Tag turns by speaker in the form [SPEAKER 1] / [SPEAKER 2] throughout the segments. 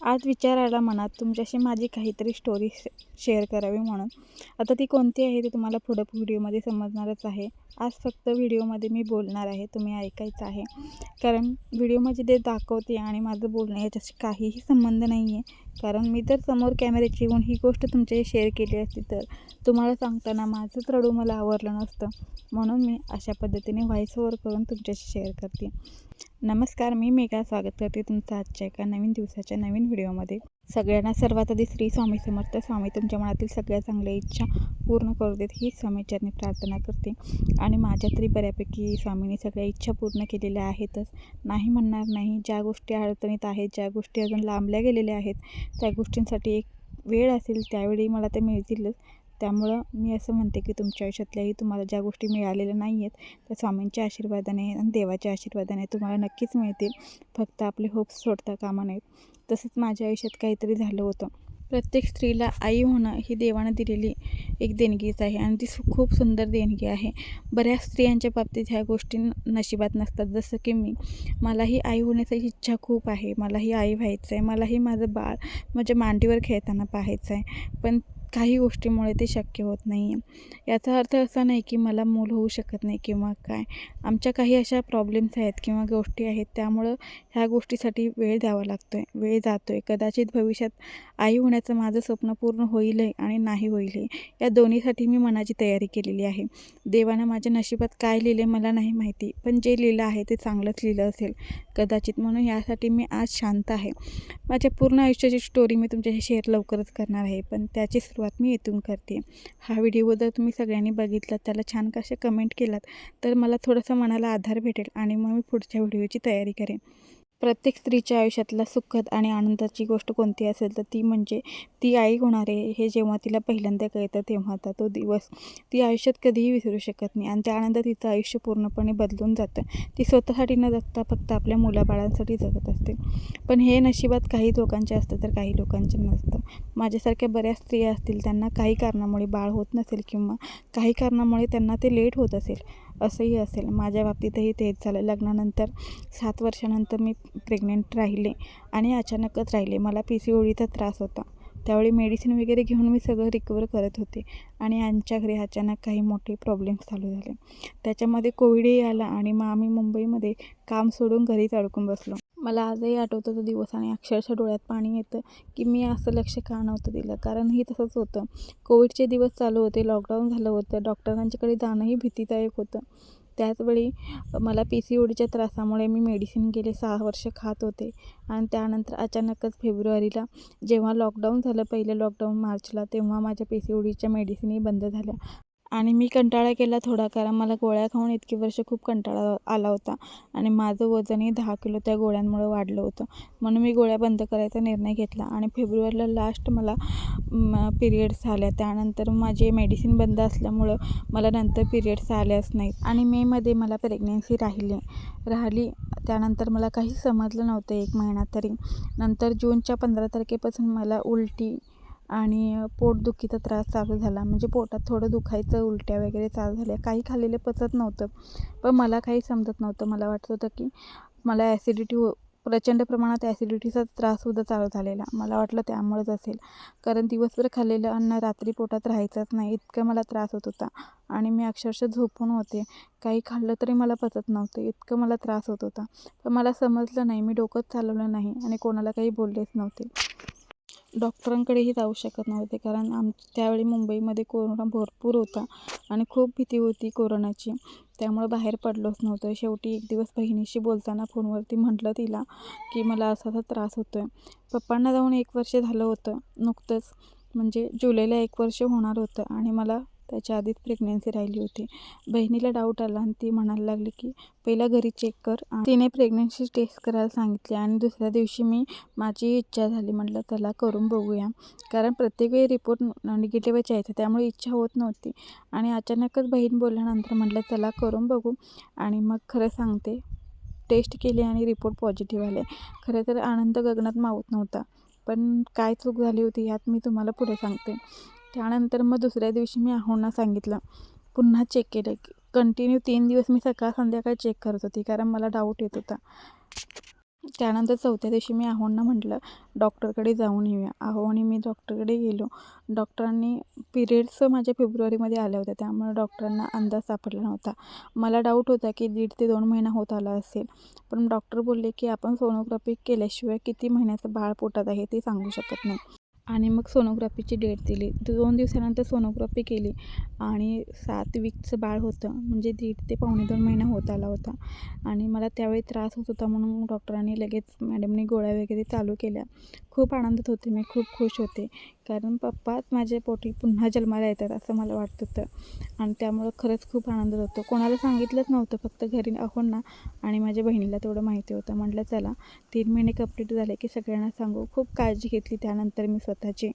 [SPEAKER 1] आज विचार आला मनात तुमच्याशी माझी काहीतरी स्टोरी शेअर करावी म्हणून. आता ती कोणती आहे ते तुम्हाला पुढं व्हिडिओमध्ये समजणारच आहे. आज फक्त व्हिडिओमध्ये मी बोलणार आहे तुम्ही ऐकायचं आहे. कारण व्हिडिओमध्ये ते दाखवते आणि माझं बोलणं याच्याशी काहीही संबंध नाही आहे कारण मी तर समोर कॅमेऱ्याची येऊन ही गोष्ट तुमच्याशी शेअर केली असती तर तुम्हाला सांगताना माझंच रडू मला आवडलं नसतं. म्हणून मी अशा पद्धतीने व्हॉइस ओवर करून तुमच्याशी शेअर करते. नमस्कार मी मेघा स्वागत करते तुमचं आजच्या एका नवीन दिवसाच्या नवीन व्हिडिओमध्ये. सगळ्यांना सर्वात आधी श्री स्वामी समर्थ स्वामी तुमच्या मनातील सगळ्या चांगल्या इच्छा पूर्ण करू देत ही स्वामीचरणी प्रार्थना करते. आणि माझ्या तरी बऱ्यापैकी स्वामीने सगळ्या इच्छा पूर्ण केलेल्या आहेतच. नाही म्हणणार नाही ज्या गोष्टी अडचणीत आहेत ज्या गोष्टी अजून लांबल्या गेलेल्या आहेत त्या गोष्टींसाठी एक वेळ असेल त्यावेळी मला ते मिळतीलच. त्यामुळं मी असं म्हणते की तुमच्या आयुष्यातल्याही तुम्हाला ज्या गोष्टी मिळालेल्या नाही आहेत त्या स्वामींच्या आशीर्वादाने आणि देवाच्या आशीर्वादाने तुम्हाला नक्कीच मिळतील. फक्त आपले होप्स सोडता कामा नयेत. तसंच माझ्या आयुष्यात काहीतरी झालं होतं. प्रत्येक स्त्रीला आई होणं ही देवानं दिलेली एक देणगीच आहे आणि ती सु खूप सुंदर देणगी आहे. बऱ्याच स्त्रियांच्या बाबतीत ह्या गोष्टी नशिबात नसतात. जसं की मी मलाही आई होण्याची इच्छा खूप आहे. मलाही आई व्हायचं आहे मलाही माझं बाळ माझ्या मांडीवर खेळताना पाहायचं आहे पण काही गोष्टीमुळे ते शक्य होत नाही आहे याचा अर्थ असा नाही की मला मूल होऊ शकत नाही किंवा काय. आमच्या काही अशा प्रॉब्लेम्स आहेत किंवा गोष्टी आहेत त्यामुळं ह्या गोष्टीसाठी वेळ द्यावा लागतो आहे वेळ जातो आहे कदाचित भविष्यात आई होण्याचं माझं स्वप्न पूर्ण होईलही आणि नाही होईलही. या दोन्हीसाठी मी मनाची तयारी केलेली आहे. देवानं माझ्या नशिबात काय लिहिले मला नाही माहिती पण जे लिहिलं आहे ते चांगलंच लिहिलं असेल. कदाचित म्हणून यासाठी मी आज शांत आहे. माझ्या पूर्ण आयुष्याची स्टोरी मी तुमच्याशी शेअर लवकरच करणार आहे पण त्याची सुरुवात मी इथून करते. हा व्हिडिओ जर तुम्ही सगळ्यांनी बघितला त्याला छान कसे कमेंट केलात तर मला थोडंसं मनाला आधार भेटेल आणि मग मी पुढच्या व्हिडिओची तयारी करेन. प्रत्येक स्त्रीच्या आयुष्यातला सुखद आणि आनंदाची गोष्ट कोणती असेल तर ती म्हणजे ती आई होणार. आहे हे जेव्हा तिला पहिल्यांदा कळतं तेव्हाचा तो दिवस ती आयुष्यात कधीही विसरू शकत नाही. आणि त्या आनंदात तिचं आयुष्य पूर्णपणे बदलून जातं. ती स्वतःसाठी न जगता फक्त आपल्या मुलाबाळांसाठी जगत असते. पण हे नशिबात काही लोकांचे असतं तर काही लोकांचे नसतं. माझ्यासारख्या बऱ्याच स्त्रिया असतील त्यांना काही कारणामुळे बाळ होत नसेल किंवा काही कारणामुळे त्यांना ते लेट होत असेल. असंही असेल. माझ्या बाबतीतही तेच झालं. लग्नानंतर सात वर्षानंतर मी प्रेग्नेंट राहिले आणि अचानकच राहिले. मला पी सी ओळीचा त्रास होता. त्यावेळी मेडिसिन वगैरे घेऊन मी सगळं रिकवर करत होते आणि आमच्या घरी अचानक काही मोठे प्रॉब्लेम्स चालू झाले. त्याच्यामध्ये कोविडही आला आणि मग आम्ही मुंबईमध्ये काम सोडून घरीच अडकून बसलो. मला आजही आठवतं तो दिवस आणि अक्षरशः डोळ्यात पाणी येतं की मी असं लक्ष का नव्हतं दिलं. कारण हे तसंच होतं. कोविडचे दिवस चालू होते लॉकडाऊन झालं होतं डॉक्टरांच्याकडे जाणंही भीतीदायक होतं. त्याचवेळी मला पी सी ओडीच्या त्रासामुळे मी मेडिसिन गेले सहा वर्ष खात होते आणि त्यानंतर अचानकच फेब्रुवारीला जेव्हा लॉकडाऊन झालं पहिलं लॉकडाऊन मार्चला तेव्हा माझ्या पी सी ओडीच्या मेडिसिनही बंद झाल्या. आणि मी कंटाळा केला थोडा कारण मला गोळ्या खाऊन इतकी वर्ष खूप कंटाळा आला होता. आणि माझं वजनही दहा किलो त्या गोळ्यांमुळं वाढलं होतं. म्हणून मी गोळ्या बंद करायचा निर्णय घेतला. आणि फेब्रुवारीला लास्ट मला पिरियड्स आल्या. त्यानंतर माझे मेडिसिन बंद असल्यामुळं मला नंतर पिरियड्स आल्याच नाहीत. आणि मेमध्ये मला प्रेग्नेन्सी राहिली राहिली. त्यानंतर मला काही समजलं नव्हतं एक महिना तरी. नंतर जूनच्या पंधरा तारखेपासून मला उलटी आणि पोटदुखीचा त्रास चालू झाला. म्हणजे पोटात थोडं दुखायचं उलट्या वगैरे चालू झाल्या. काही खाल्लेलं पचत नव्हतं. पण मला काही समजत नव्हतं. मला वाटत होतं की मला ॲसिडिटी हो प्रचंड प्रमाणात ॲसिडिटीचा त्राससुद्धा चालू झालेला. मला वाटलं त्यामुळेच असेल. कारण दिवसभर खाल्लेलं अन्न रात्री पोटात राहायचंच नाही. इतकं मला त्रास होत होता. आणि मी अक्षरशः झोपून होते. काही खाल्लं तरी मला पचत नव्हतं. इतकं मला त्रास होत होता. पण मला समजलं नाही. मी डोकंच चालवलं नाही आणि कोणाला काही बोललेच नव्हते. डॉक्टरांकडेही जाऊ शकत नव्हते. कारण आम त्यावेळी मुंबईमध्ये कोरोना भरपूर होता आणि खूप भीती होती कोरोनाची. त्यामुळं बाहेर पडलोच नव्हतं. शेवटी एक दिवस बहिणीशी बोलताना फोनवरती म्हटलं तिला की मला असा असा त्रास होतो आहे पप्पांना जाऊन एक वर्ष झालं होतं. नुकतंच म्हणजे जुलैला एक वर्ष होणार होतं आणि मला त्याच्या आधीच प्रेग्नन्सी राहिली होती. बहिणीला डाऊट आला आणि ती म्हणायला लागली की पहिला घरी चेक कर. तिने प्रेग्नन्सी टेस्ट करायला सांगितली आणि दुसऱ्या दिवशी मी माझी इच्छा झाली. म्हटलं त्याला करून बघूया. कारण प्रत्येक वेळी रिपोर्ट निगेटिव्हच यायचा. त्यामुळे इच्छा होत नव्हती. आणि अचानकच बहीण बोलल्यानंतर म्हटलं त्याला करून बघू. आणि मग खरं सांगते टेस्ट केली आणि रिपोर्ट पॉझिटिव्ह आले. खरं तर आनंद गगनात मावत नव्हता. पण काय चूक झाली होती ह्यात मी तुम्हाला पुढे सांगते. त्यानंतर मग दुसऱ्या दिवशी मी आहोंना सांगितलं. पुन्हा चेक केलं. कंटिन्यू तीन दिवस मी सकाळ संध्याकाळ चेक करत होती कारण मला डाऊट येत होता. त्यानंतर चौथ्या दिवशी मी आहोंना म्हटलं डॉक्टरकडे जाऊन येऊया. आहो आणि मी डॉक्टरकडे गेलो. डॉक्टरांनी पिरियड्स माझ्या फेब्रुवारीमध्ये आल्या होत्या त्यामुळे डॉक्टरांना अंदाज सापडला नव्हता. मला डाऊट होता की दीड ते दोन महिना होत आला असेल. पण डॉक्टर बोलले की आपण सोनोग्राफी केल्याशिवाय किती महिन्याचं बाळ पोटात आहे ते सांगू शकत नाही. आणि मग सोनोग्राफीची डेट दिली. दोन दिवसानंतर सोनोग्राफी केली. आणि सात वीकचं बाळ होतं. म्हणजे दीड ते पावणे दोन महिना होत आला होता. आणि मला त्यावेळी त्रास होत होता म्हणून डॉक्टरांनी लगेच मॅडमनी गोळ्या वगैरे चालू केल्या. खूप आनंदात होते मी. खूप खुश होते. कारण पप्पाच माझ्या पोटी पुन्हा जन्माला येतात असं मला वाटत होतं. आणि त्यामुळं खरंच खूप आनंद होतो. कोणाला सांगितलंच नव्हतं फक्त घरी अहोंना आणि माझ्या बहिणीला तेवढं माहिती होतं. म्हटलं चला तीन महिने कंप्लीट झाले की सगळ्यांना सांगू. खूप काळजी घेतली त्यानंतर मी स्वतःची.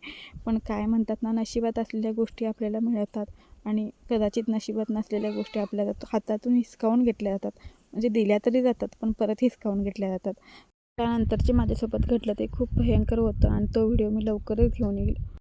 [SPEAKER 1] पण काय म्हणतात ना नशिबात असलेल्या गोष्टी आपल्याला मिळतात आणि कदाचित नशिबात नसलेल्या गोष्टी आपल्या हातातून हिसकावून घेतल्या जातात. म्हणजे दिल्या तरी जातात पण परत हिसकावून घेतल्या जातात. त्यानंतर जे माझ्यासोबत घडलं ते खूप भयंकर होतं आणि तो व्हिडिओ मी लवकरच घेऊन येईल.